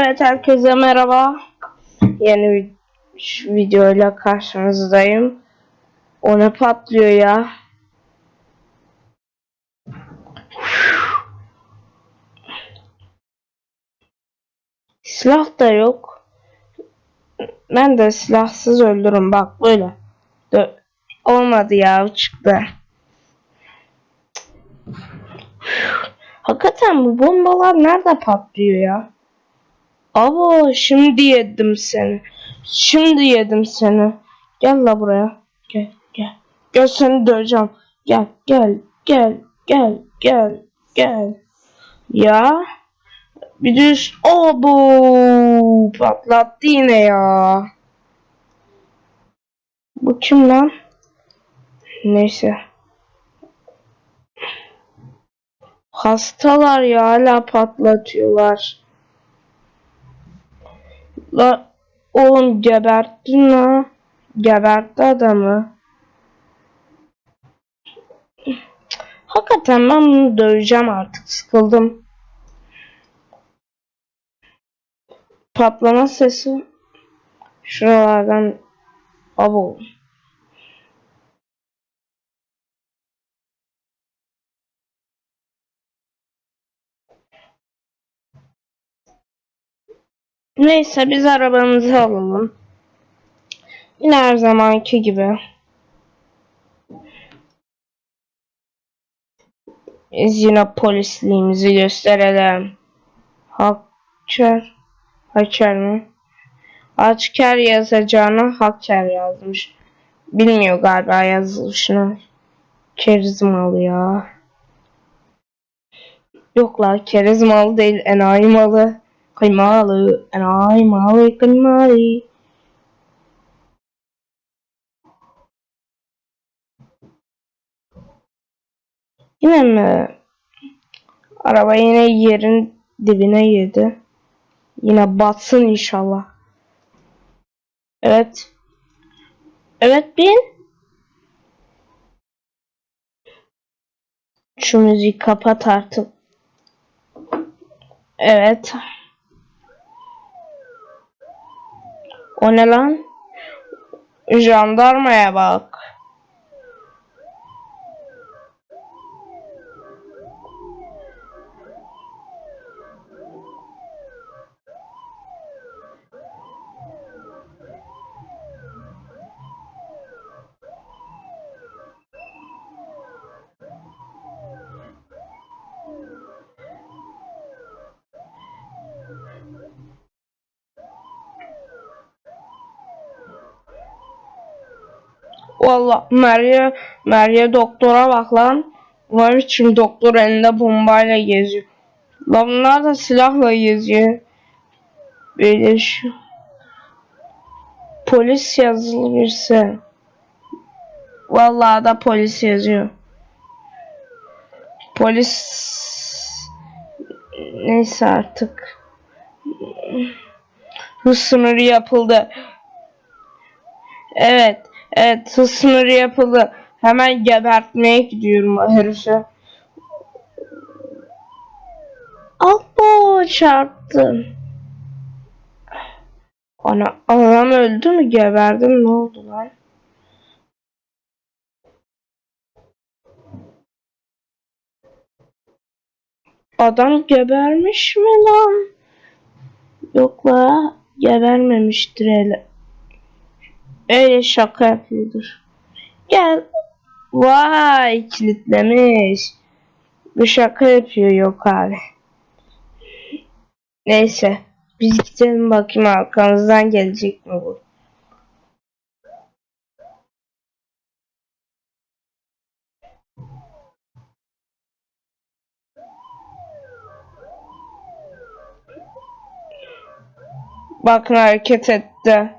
Evet herkese merhaba. Yeni bir videoyla karşınızdayım. O ne patlıyor ya? Silah da yok. Ben de silahsız öldürürüm bak böyle. Dö- Olmadı ya çıktı. Hakikaten bu bombalar nerede patlıyor ya? Abo şimdi yedim seni. Şimdi yedim seni. Gel la buraya. Gel gel. Gel seni döveceğim. Gel gel gel gel gel gel. Ya. Bir düş. Abo patlattı yine ya. Bu kim lan? Neyse. Hastalar ya hala patlatıyorlar. La oğlum geberttin la. Gebertti adamı. Hakikaten ben bunu döveceğim artık. Sıkıldım. Patlama sesi. Şuralardan. Abo. Neyse biz arabamızı alalım. Yine her zamanki gibi. Biz yine polisliğimizi gösterelim. Hakçer. Haçer mi? Haçker yazacağına Hakçer yazmış. Bilmiyor galiba yazılışını. Kerizmalı ya. Yok la kerizmalı değil enayi malı. Kıymalı, enayi malı, kıymalı. Yine mi? Araba yine yerin dibine yedi. Yine batsın inşallah. Evet. Evet bin. Şu müziği kapat artık. Evet. O ne lan? Jandarmaya bak. Valla Merve, Merve doktora bak lan. Var için doktor elinde bombayla geziyor. Lan bunlar da silahla geziyor. Böyle şu. Polis yazılı birisi. Vallahi da polis yazıyor. Polis neyse artık. Hız sınırı yapıldı. Evet. Evet hız sınırı yapıldı. Hemen gebertmeye gidiyorum o herifi. Abo çarptım. Ana adam öldü mü geberdim ne oldu lan? Adam gebermiş mi lan? Yok la gebermemiştir hele. Öyle şaka yapıyordur. Gel. Vay kilitlemiş. Bu şaka yapıyor yok abi. Neyse. Biz gidelim bakayım arkamızdan gelecek mi bu? Bakın hareket etti.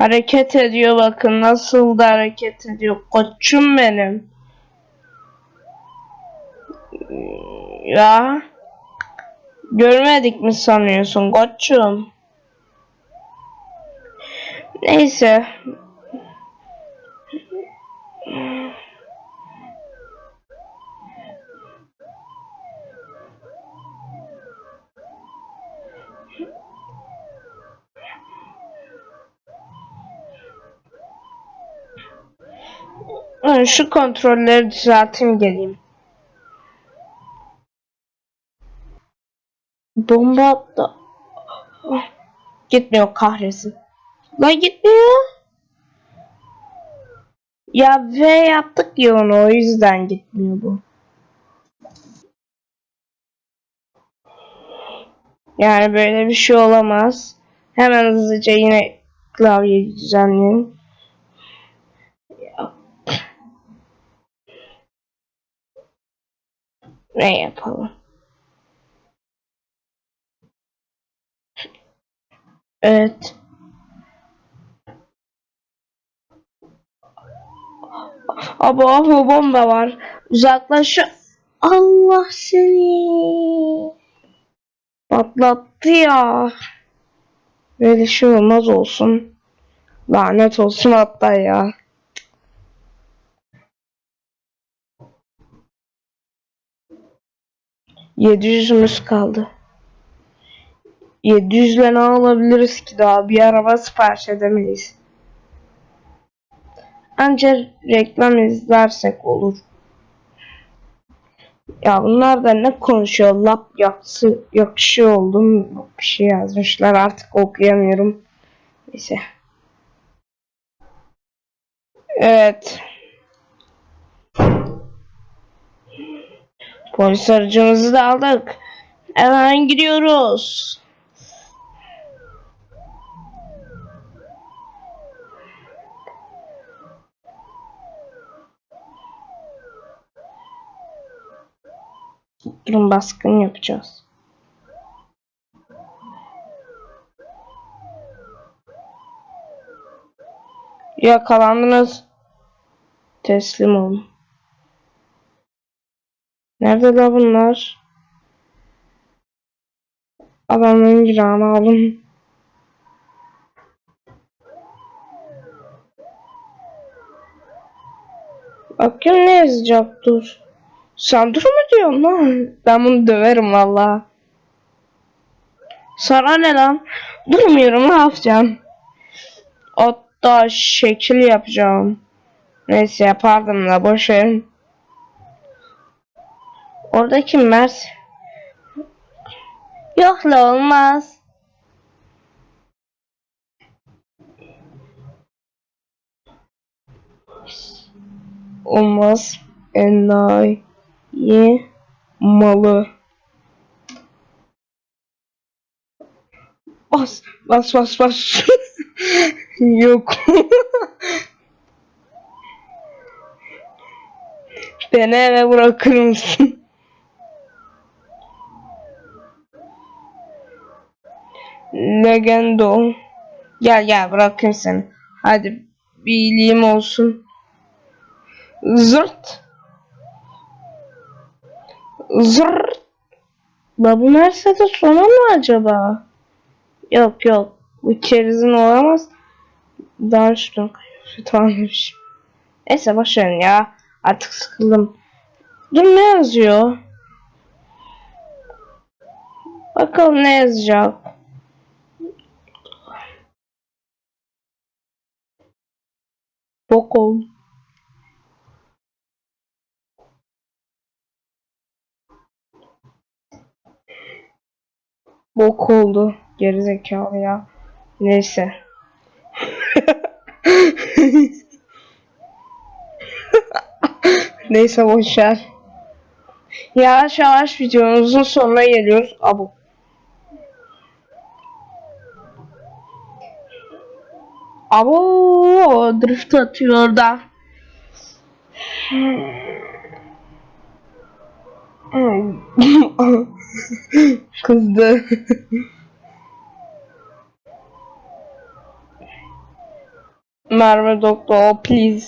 Hareket ediyor bakın nasıl da hareket ediyor. Koçum benim. Ya. Görmedik mi sanıyorsun koçum? Neyse. Hı, Şu kontrolleri düzelteyim geleyim. Bomba attı. Gitmiyor kahretsin. Lan gitmiyor. Ya V yaptık ya onu o yüzden gitmiyor bu. Yani böyle bir şey olamaz. Hemen hızlıca yine klavyeyi düzenleyelim. Ne yapalım? Evet. Abo abo bomba var. Uzaklaş. Allah seni. Patlattı ya. Böyle şey olmaz olsun. Lanet olsun hatta ya. Yedi yüzümüz kaldı. 700 ile ne alabiliriz ki daha? Bir araba sipariş edemeyiz. Ancak reklam izlersek olur. Ya bunlar da ne konuşuyor? Lap yaksı, yakışıyor oldum. Bir şey yazmışlar artık okuyamıyorum. Neyse. Evet. Polis aracımızı da aldık. Hemen gidiyoruz. Durum baskın yapacağız. Yakalandınız. Teslim olun. Nerede la bunlar? Adamın günahını alın. Bakayım ne yazacak dur. Sen dur mu diyorsun lan? Ben bunu döverim valla. Sana ne lan? Durmuyorum ne yapacağım? Hatta şekil yapacağım. Neyse yapardım da boş verin. Oradaki Mert. Yok la olmaz. Olmaz. Enayi malı. Bas bas bas bas. Yok. Beni eve bırakır mısın? Legendo. Gel gel bırakayım seni. Hadi bir iyiliğim olsun. Zırt. Zırt. La bu Mercedes sonu mu acaba? Yok yok. Bu kerizin olamaz. Daha üstün kıyafet almış. Neyse başlayalım ya. Artık sıkıldım. Dur ne yazıyor? Bakalım ne yazacak. Bok oldu. Bok oldu. Gerizekalı ya. Neyse. Neyse boşver. Yavaş yavaş videomuzun sonuna geliyoruz. Abo. Abo drift atıyor da. Kızdı. Merve doktor please.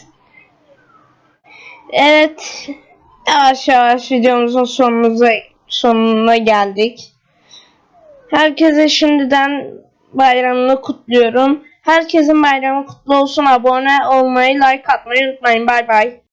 Evet. Yavaş yavaş videomuzun sonumuza sonuna geldik. Herkese şimdiden bayramını kutluyorum. Herkesin bayramı kutlu olsun. Abone olmayı, like atmayı unutmayın. Bay bay.